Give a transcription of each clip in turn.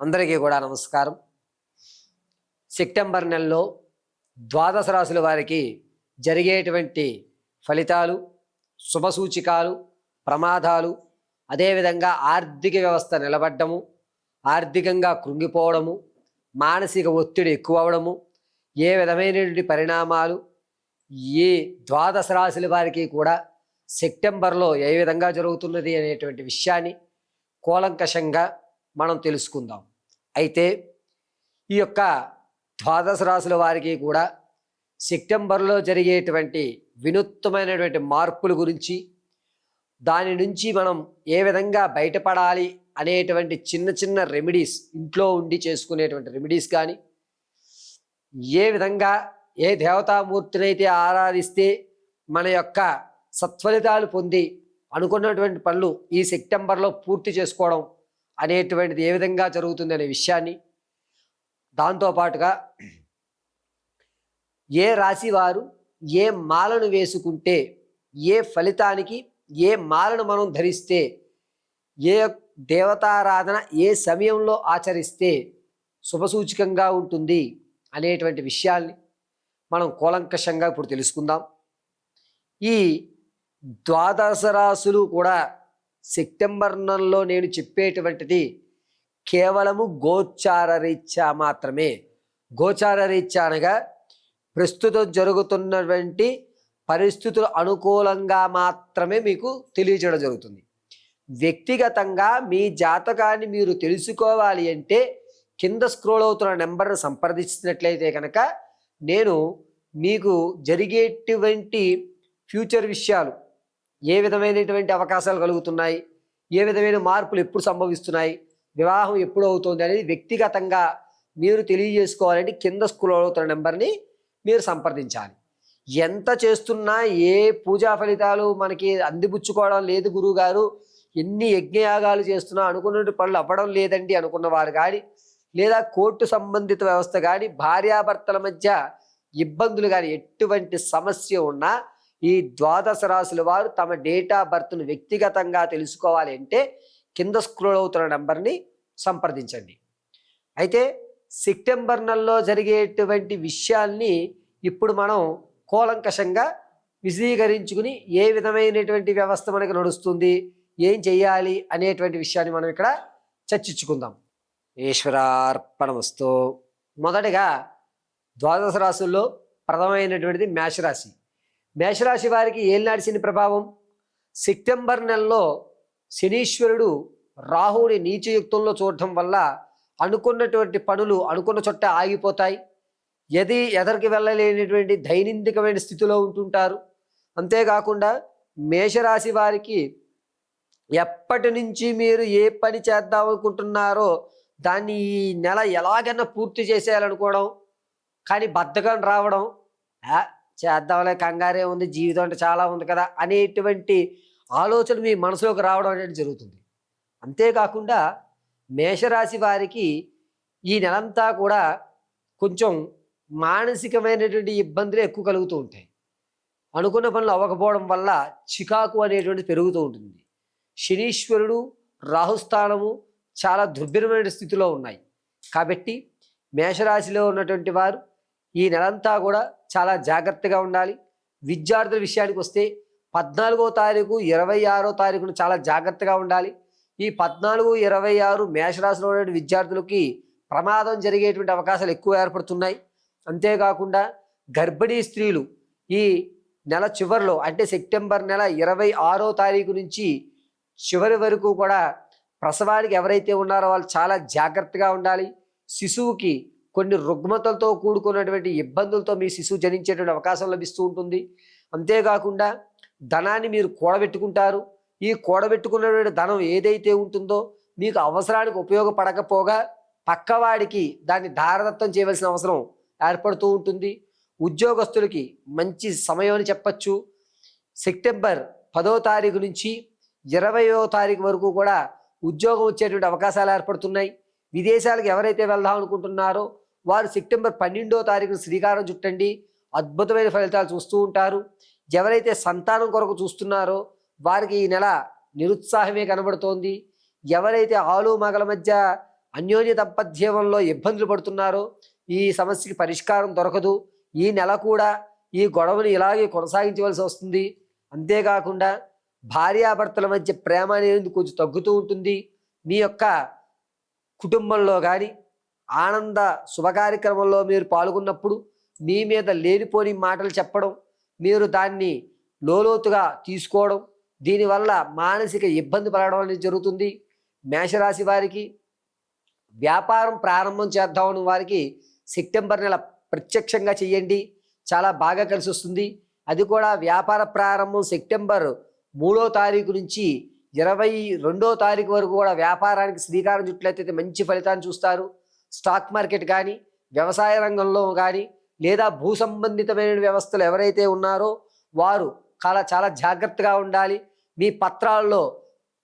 అందరికీ కూడా నమస్కారం. సెప్టెంబర్ నెలలో ద్వాదశ రాశుల వారికి జరిగేటువంటి ఫలితాలు శుభసూచికాలు ప్రమాదాలు అదేవిధంగా ఆర్థిక వ్యవస్థ నిలబడ్డము ఆర్థికంగా కృంగిపోవడము మానసిక ఒత్తిడి ఎక్కువ అవడము ఏ విధమైనటువంటి పరిణామాలు ఈ ద్వాదశ రాశుల వారికి కూడా సెప్టెంబర్లో ఏ విధంగా జరుగుతున్నది అనేటువంటి విషయాన్ని కూలంకషంగా మనం తెలుసుకుందాం. అయితే ఈ యొక్క ద్వాదశ రాశుల వారికి కూడా సెప్టెంబర్లో జరిగేటువంటి వినూత్నమైనటువంటి మార్పుల గురించి దాని నుంచి మనం ఏ విధంగా బయటపడాలి అనేటువంటి చిన్న చిన్న రెమెడీస్ ఇంట్లో ఉండి చేసుకునేటువంటి రెమెడీస్ కానీ ఏ విధంగా ఏ దేవతామూర్తినైతే ఆరాధిస్తే మన యొక్క సత్ఫలితాలు పొంది అనుకున్నటువంటి పనులు ఈ సెప్టెంబర్లో పూర్తి చేసుకోవడం అనేటువంటిది ఏ విధంగా జరుగుతుంది అనే విషయాన్ని దాంతోపాటుగా ఏ రాశి వారు ఏ మాలను వేసుకుంటే ఏ ఫలితానికి ఏ మాలను మనం ధరిస్తే ఏ దేవతారాధన ఏ సమయంలో ఆచరిస్తే శుభసూచకంగా ఉంటుంది అనేటువంటి విషయాల్ని మనం కూలంకషంగా ఇప్పుడు తెలుసుకుందాం. ఈ ద్వాదశ రాశులు కూడా సెప్టెంబర్ నెలలో నేను చెప్పేటువంటిది కేవలము గోచార రీత్యా మాత్రమే. గోచార రీత్యా అనగా ప్రస్తుతం జరుగుతున్నటువంటి పరిస్థితులు అనుకూలంగా మాత్రమే మీకు తెలియజేయడం జరుగుతుంది. వ్యక్తిగతంగా మీ జాతకాన్ని మీరు తెలుసుకోవాలి అంటే కింద స్క్రోల్ అవుతున్న నెంబర్ను సంప్రదించినట్లయితే కనుక నేను మీకు జరిగేటువంటి ఫ్యూచర్ విషయాలు ఏ విధమైనటువంటి అవకాశాలు కలుగుతున్నాయి? ఏ విధమైన మార్పులు ఎప్పుడు సంభవిస్తున్నాయి? వివాహం ఎప్పుడు అవుతుంది అనేది వ్యక్తిగతంగా మీరు తెలియజేసుకోవాలంటే కింద స్కూల్ అవుతున్న నెంబర్ని మీరు సంప్రదించాలి. ఎంత చేస్తున్నా ఏ పూజా ఫలితాలు మనకి అందిపుచ్చుకోవడం లేదు గురువు గారు ఎన్ని యజ్ఞయాగాలు చేస్తున్నా అనుకున్నటువంటి పనులు అవ్వడం లేదండి అనుకున్న వారు కానీ లేదా కోర్టు సంబంధిత వ్యవస్థ కానీ భార్యాభర్తల మధ్య ఇబ్బందులు కానీ ఎటువంటి సమస్య ఉన్నా ఈ ద్వాదశ రాశుల వారు తమ డేట్ ఆఫ్ బర్త్ను వ్యక్తిగతంగా తెలుసుకోవాలి అంటే కింద స్క్రోల్ అవుతున్న నెంబర్ని సంప్రదించండి. అయితే సెప్టెంబర్ నెలలో జరిగేటువంటి విషయాల్ని ఇప్పుడు మనం కూలంకషంగా విశదీకరించుకుని ఏ విధమైనటువంటి వ్యవస్థ మనకి నడుస్తుంది ఏం చేయాలి అనేటువంటి విషయాన్ని మనం ఇక్కడ చర్చించుకుందాం. ఈశ్వరార్పణమస్తు. మొదటగా ద్వాదశ రాశుల్లో ప్రథమైనటువంటిది మేషరాశి. మేషరాశి వారికి ఏలినాటి శని ప్రభావం? సెప్టెంబర్ నెలలో శనీశ్వరుడు రాహువుని నీచయుక్తంలో చూడటం వల్ల అనుకున్నటువంటి పనులు అనుకున్న చోట ఆగిపోతాయి. ఎది ఎదరికి వెళ్ళలేనటువంటి దైనందికమైన స్థితిలో ఉంటుంటారు. అంతేకాకుండా మేషరాశి వారికి ఎప్పటి నుంచి మీరు ఏ పని చేద్దాం అనుకుంటున్నారో దాన్ని ఈ నెల ఎలాగైనా పూర్తి చేసేయాలనుకోవడం కానీ బద్ధకం రావడం చేద్దాంలే కంగారే ఉంది జీవితం అంటే చాలా ఉంది కదా అనేటువంటి ఆలోచన మీ మనసులోకి రావడం అనేది జరుగుతుంది. అంతేకాకుండా మేషరాశి వారికి ఈ నెలంతా కూడా కొంచెం మానసికమైనటువంటి ఇబ్బందులు ఎక్కువ కలుగుతూ ఉంటాయి. అనుకున్న పనులు అవ్వకపోవడం వల్ల చికాకు అనేటువంటి పెరుగుతూ ఉంటుంది. శనీశ్వరుడు రాహుస్థానము చాలా దుర్భిరమైన స్థితిలో ఉన్నాయి. కాబట్టి మేషరాశిలో ఉన్నటువంటి వారు ఈ నెలంతా కూడా చాలా జాగ్రత్తగా ఉండాలి. విద్యార్థుల విషయానికి వస్తే పద్నాలుగో తారీఖు ఇరవై ఆరో తారీఖున చాలా జాగ్రత్తగా ఉండాలి. ఈ పద్నాలుగు ఇరవై ఆరు మేషరాశిలో ఉన్నటువంటి విద్యార్థులకి ప్రమాదం జరిగేటువంటి అవకాశాలు ఎక్కువ ఏర్పడుతున్నాయి. అంతేకాకుండా గర్భిణీ స్త్రీలు ఈ నెల చివరిలో అంటే సెప్టెంబర్ నెల ఇరవై ఆరో తారీఖు నుంచి చివరి వరకు కూడా ప్రసవానికి ఎవరైతే ఉన్నారో వాళ్ళు చాలా జాగ్రత్తగా ఉండాలి. శిశువుకి కొన్ని రుగ్మతలతో కూడుకున్నటువంటి ఇబ్బందులతో మీ శిశువు జనించేటువంటి అవకాశం లభిస్తూ ఉంటుంది. అంతేకాకుండా ధనాన్ని మీరు కూడబెట్టుకుంటారు. ఈ కూడబెట్టుకున్నటువంటి ధనం ఏదైతే ఉంటుందో మీకు అవసరానికి ఉపయోగపడకపోగా పక్కవాడికి దాన్ని దారదత్తం చేయవలసిన అవసరం ఏర్పడుతూ ఉంటుంది. ఉద్యోగస్తులకి మంచి సమయం అని చెప్పచ్చు. సెప్టెంబర్ పదో తారీఖు నుంచి ఇరవయో తారీఖు వరకు కూడా ఉద్యోగం వచ్చేటువంటి అవకాశాలు ఏర్పడుతున్నాయి. విదేశాలకు ఎవరైతే వెళ్దాం అనుకుంటున్నారో వారు సెప్టెంబర్ పన్నెండో తారీఖున శ్రీకారం చుట్టండి. అద్భుతమైన ఫలితాలు చూస్తూ ఉంటారు. ఎవరైతే సంతానం కొరకు చూస్తున్నారో వారికి ఈ నెల నిరుత్సాహమే కనబడుతోంది. ఎవరైతే ఆలు మగల మధ్య అన్యోన్య దంపత్యంలో ఇబ్బందులు పడుతున్నారో ఈ సమస్యకి పరిష్కారం దొరకదు. ఈ నెల కూడా ఈ గొడవని ఇలాగే కొనసాగించవలసి వస్తుంది. అంతేకాకుండా భార్యాభర్తల మధ్య ప్రేమ అనేది కొంచెం తగ్గుతూ ఉంటుంది. మీ యొక్క కుటుంబంలో కానీ ఆనంద శుభకార్యక్రమంలో మీరు పాల్గొన్నప్పుడు మీ మీద లేనిపోని మాటలు చెప్పడం మీరు దాన్ని లోలోతుగా తీసుకోవడం దీనివల్ల మానసిక ఇబ్బంది పడడం అనేది జరుగుతుంది. మేషరాశి వారికి వ్యాపారం ప్రారంభం చేద్దామని వారికి సెప్టెంబర్ నెల ప్రత్యక్షంగా చేయండి. చాలా బాగా కలిసి వస్తుంది. అది కూడా వ్యాపార ప్రారంభం సెప్టెంబర్ మూడో తారీఖు నుంచి ఇరవై రెండో తారీఖు వరకు కూడా వ్యాపారానికి శ్రీకారం చుట్లయితే మంచి ఫలితాన్ని చూస్తారు. స్టాక్ మార్కెట్ కానీ వ్యవసాయ రంగంలో కానీ లేదా భూ సంబంధితమైన వ్యవస్థలు ఎవరైతే ఉన్నారో వారు చాలా చాలా జాగ్రత్తగా ఉండాలి. మీ పత్రాల్లో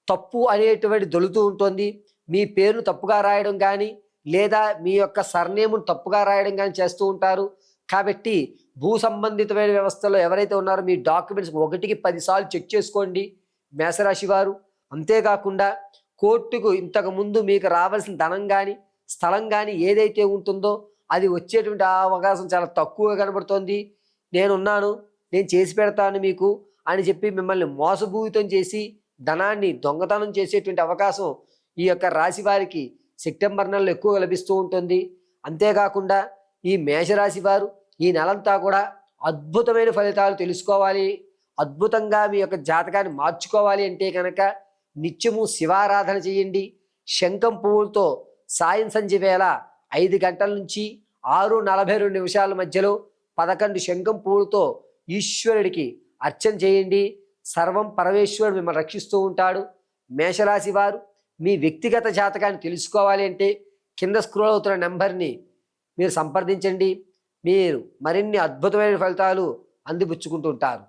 తప్పు అనేటువంటి దొలుతూ ఉంటుంది. మీ పేరును తప్పుగా రాయడం కానీ లేదా మీ యొక్క సర్నేమును తప్పుగా రాయడం కానీ చేస్తూ ఉంటారు. కాబట్టి భూ సంబంధితమైన వ్యవస్థలో ఎవరైతే ఉన్నారో మీ డాక్యుమెంట్స్ ఒకటికి పదిసార్లు చెక్ చేసుకోండి. మేషరాశి వారు. అంతేకాకుండా కోర్టుకు ఇంతకు ముందు మీకు రావాల్సిన ధనం కానీ స్థలం కానీ ఏదైతే ఉంటుందో అది వచ్చేటువంటి ఆ అవకాశం చాలా తక్కువగా కనబడుతోంది. నేనున్నాను నేను చేసి పెడతాను మీకు అని చెప్పి మిమ్మల్ని మోసభూతం చేసి ధనాన్ని దొంగతనం చేసేటువంటి అవకాశం ఈ యొక్క రాశి వారికి సెప్టెంబర్ నెలలో ఎక్కువగా లభిస్తూ ఉంటుంది. అంతేకాకుండా ఈ మేషరాశి వారు ఈ నెలంతా కూడా అద్భుతమైన ఫలితాలు తెలుసుకోవాలి. అద్భుతంగా మీ యొక్క జాతకాన్ని మార్చుకోవాలి అంటే కనుక నిత్యము శివారాధన చేయండి. శంఖం పువ్వులతో సాయం సంధ్య వేళ ఐదు గంటల నుంచి ఆరు నలభై రెండు నిమిషాల మధ్యలో పదకొండు శంఖం పూలతో ఈశ్వరుడికి అర్చన చేయండి. సర్వం పరమేశ్వరుడు మిమ్మల్ని రక్షిస్తూ ఉంటాడు. మేషరాశి వారు మీ వ్యక్తిగత జాతకాన్ని తెలుసుకోవాలి అంటే కింద స్క్రోల్ అవుతున్న నెంబర్ని మీరు సంప్రదించండి. మీరు మరిన్ని అద్భుతమైన ఫలితాలు అందిపుచ్చుకుంటుంటారు